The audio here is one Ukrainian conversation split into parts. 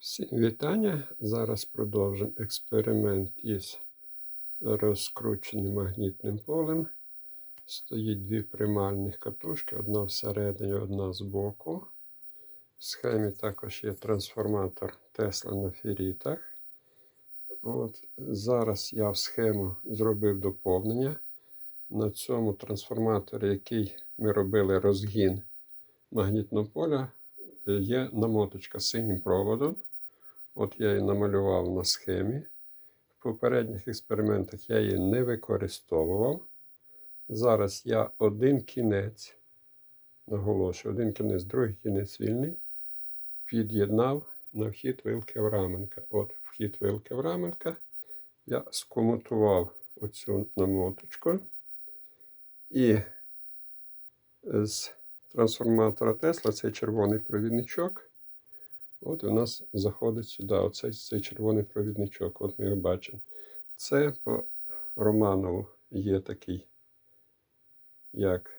Всім вітання. Зараз продовжимо експеримент із розкрученим магнітним полем. Стоїть дві примальних катушки, одна всередині, одна збоку. В схемі також є трансформатор Тесла на ферітах. От, Зараз я в схему зробив доповнення. На цьому трансформаторі, який ми робили розгін магнітного поля, є намоточка синім проводом. От я її намалював на схемі. В попередніх експериментах я її не використовував. Зараз я один кінець, наголошую, один кінець, другий кінець вільний, під'єднав на вхід вилки Авраменка. От вхід вилки Авраменка. Я скомутував оцю намоточку. І з трансформатора Тесла цей червоний провідничок. От у нас заходить сюди оцей цей червоний провідничок. От ми його бачимо. Це по Романову є такий, як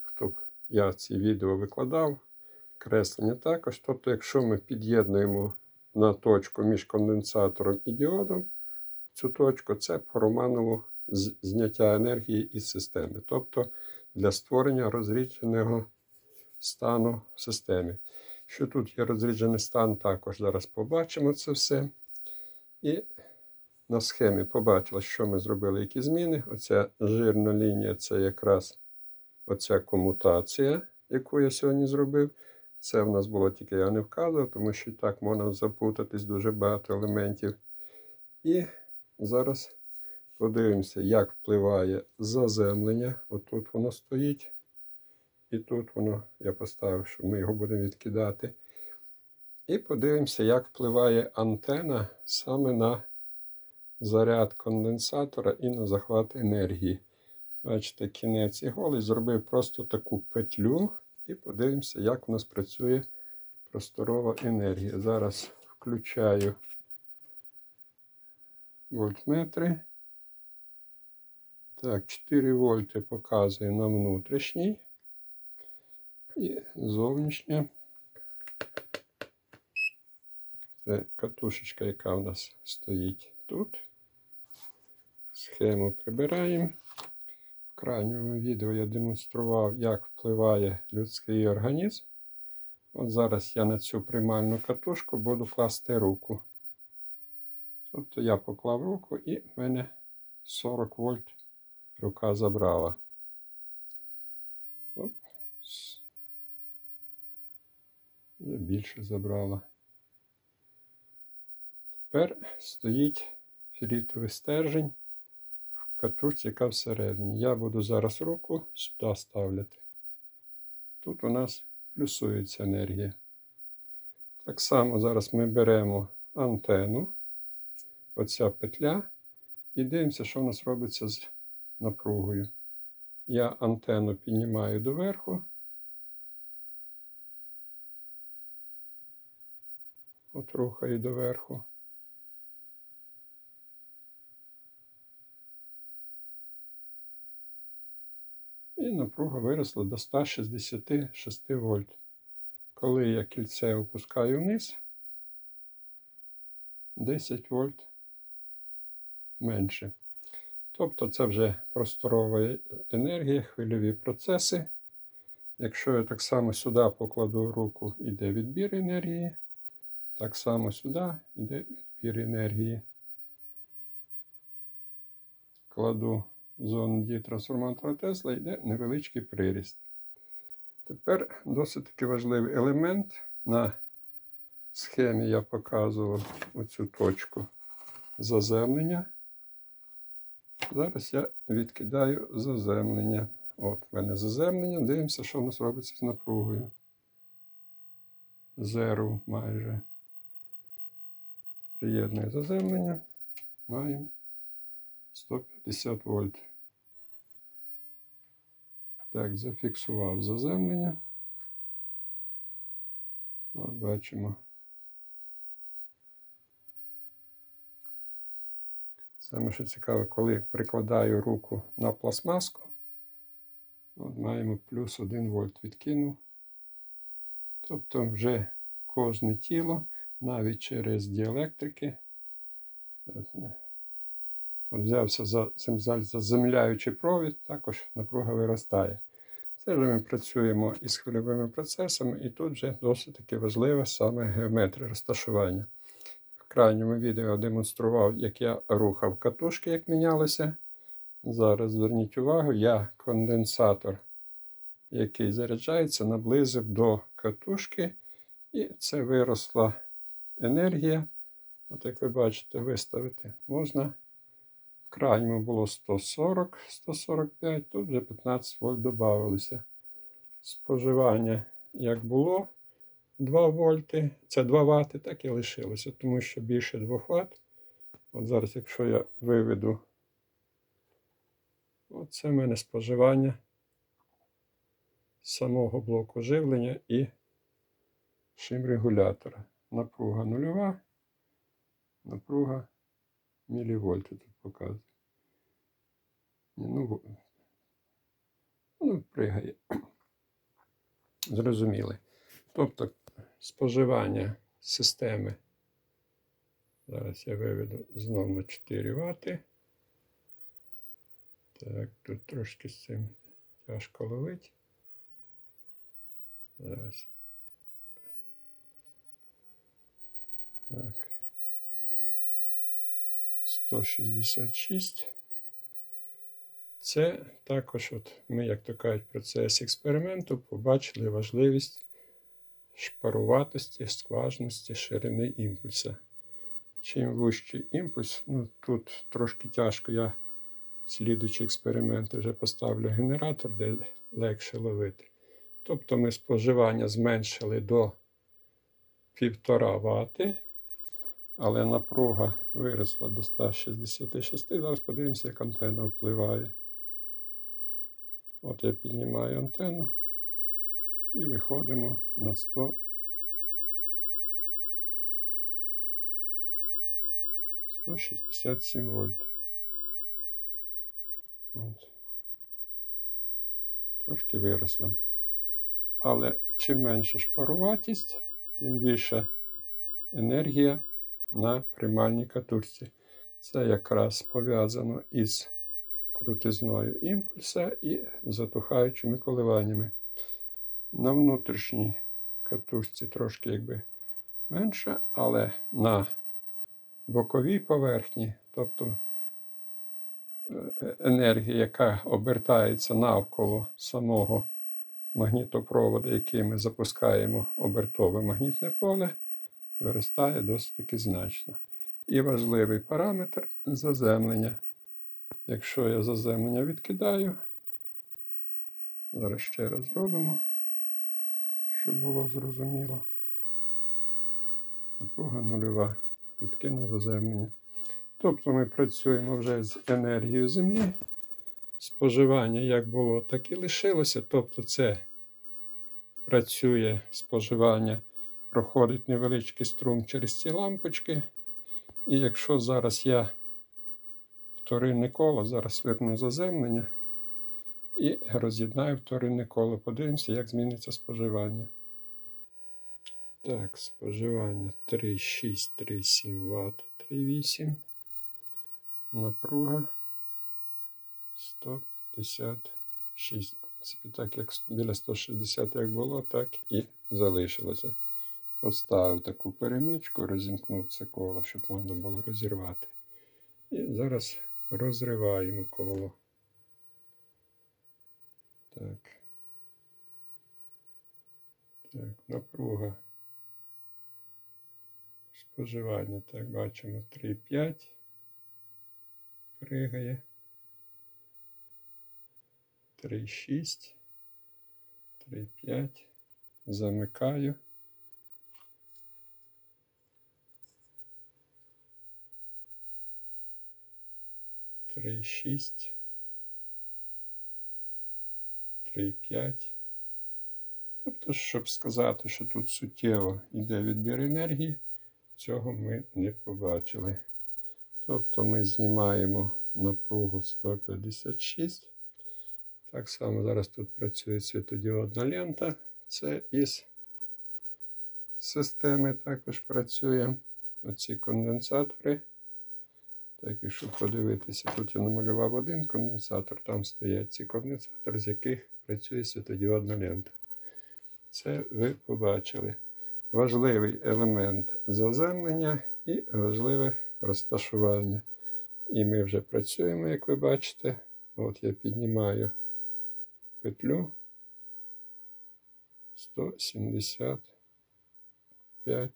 хто б я ці відео викладав, креслення також. Тобто, якщо ми під'єднуємо на точку між конденсатором і діодом, цю точку це по Романову зняття енергії із системи. Тобто для створення розрідженого стану в системі. Що тут є розріджений стан, також зараз побачимо це все. І на схемі побачили, що ми зробили, які зміни. Оця жирна лінія це якраз оця комутація, яку я сьогодні зробив. Це в нас було тільки я не вказував, тому що так можна запутатись дуже багато елементів. І зараз подивимося, як впливає заземлення. Отут воно стоїть. І тут воно, я поставив, що ми його будемо відкидати. І подивимося, як впливає антена саме на заряд конденсатора і на захват енергії. Бачите, кінець іголи зробив просто таку петлю. І подивимося, як у нас працює просторова енергія. Зараз включаю вольтметри. Так, 4 вольти показує на внутрішній. І зовнішня. Це катушечка, яка у нас стоїть тут. Схему прибираємо. В крайньому відео я демонстрував, як впливає людський організм. От зараз я на цю приймальну катушку буду класти руку. Тобто я поклав руку і в мене 40 вольт рука забрала. Вже більше забрала. Тепер стоїть філітовий стержень в катушці, яка всередині. Я буду зараз руку сюди ставляти. Тут у нас плюсується енергія. Так само зараз ми беремо антенну, оця петля, і дивимося, що у нас робиться з напругою. Я антенну піднімаю доверху. От рухаю доверху. І напруга виросла до 166 вольт. Коли я кільце опускаю вниз, 10 вольт менше. Тобто це вже просторова енергія, хвильові процеси. Якщо я так само сюди покладу руку, йде відбір енергії. Так само сюди йде відбір енергії. Кладу зону дії трансформатора Тесла, йде невеличкий приріст. Тепер досить таки важливий елемент. На схемі я показував оцю точку заземлення. Зараз я відкидаю заземлення. От в мене заземлення. Дивимося, що в нас робиться з напругою. Зеру майже. Приєднує заземлення. Маємо 150 вольт. Так, зафіксував заземлення. От бачимо. Саме що цікаве, коли прикладаю руку на пластмаску, от маємо плюс 1 вольт відкинув. Тобто вже кожне тіло, навіть через діелектрики. От взявся за за- заземляючий провід, також напруга виростає. Це вже ми працюємо із хвильовими процесами, і тут вже досить таки важлива саме геометрія розташування. В крайньому відео демонстрував, як я рухав катушки, як мінялися. Зараз зверніть увагу, я конденсатор, який заряджається, наблизив до катушки, і це виросла енергія. От як ви бачите, виставити можна. В крайньому було 140, 145, тут вже 15 вольт додавалося. Споживання як було 2 вольти, це 2 вати, так і лишилося, тому що більше 2 Вт. От зараз, якщо я виведу, оце в мене споживання самого блоку живлення і шим-регулятора. Напруга нульова, напруга мілівольти тут показує. Ну, ну, пригає. Зрозуміли. Тобто споживання системи. Зараз я виведу знову на 4 Вт. Так, тут трошки з цим тяжко ловить. Зараз. Так. 166. Це також, от ми, як то кажуть, процес експерименту побачили важливість шпаруватості, скважності, ширини імпульса. Чим вищий імпульс, ну тут трошки тяжко, я слідуючи експерименти вже поставлю генератор, де легше ловити. Тобто ми споживання зменшили до 1,5 Вт, але напруга виросла до 166. Зараз подивимося, як антенна впливає. От я піднімаю антенну і виходимо на 100. 167 вольт. От. Трошки виросла. Але чим менша шпаруватість, тим більша енергія на примальній катушці. Це якраз пов'язано із крутизною імпульса і затухаючими коливаннями. На внутрішній катушці трошки якби менше, але на боковій поверхні, тобто е, енергія, яка обертається навколо самого магнітопроводу, який ми запускаємо обертове магнітне поле, виростає досить таки значно. І важливий параметр заземлення. Якщо я заземлення відкидаю, зараз ще раз зробимо, щоб було зрозуміло. Напруга нульова. Відкинув заземлення. Тобто ми працюємо вже з енергією Землі. Споживання як було, так і лишилося. Тобто це працює споживання, проходить невеличкий струм через ці лампочки. І якщо зараз я вторинне коло, зараз верну заземлення і роз'єднаю вторинне коло. Подивимося, як зміниться споживання. Так, споживання 3,6, 3,7 Вт, 3,8. Напруга 156. В так як біля 160 як було, так і залишилося. Поставив таку перемичку, розімкнув це коло, щоб можна було розірвати. І зараз розриваємо коло. Так. Так, напруга. Споживання, так, бачимо 3,5. Пригає. 3,6. 3,5. Замикаю. Три шість. Три п'ять. Тобто, щоб сказати, що тут суттєво йде відбір енергії, цього ми не побачили. Тобто ми знімаємо напругу 156. Так само зараз тут працює світодіодна лента. Це із системи також працює. Оці конденсатори. Так, щоб подивитися, тут я намалював один конденсатор, там стоять ці конденсатори, з яких працює світодіодна лента. Це ви побачили. Важливий елемент заземлення і важливе розташування. І ми вже працюємо, як ви бачите. От я піднімаю петлю 175.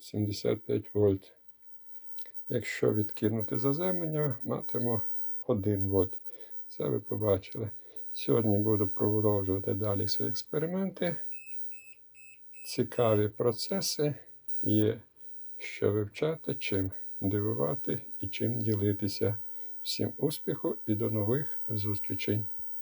75 вольт. Якщо відкинути заземлення, матимемо 1 вольт. Це ви побачили. Сьогодні буду продовжувати далі свої експерименти. Цікаві процеси є, що вивчати, чим дивувати і чим ділитися. Всім успіху і до нових зустрічей!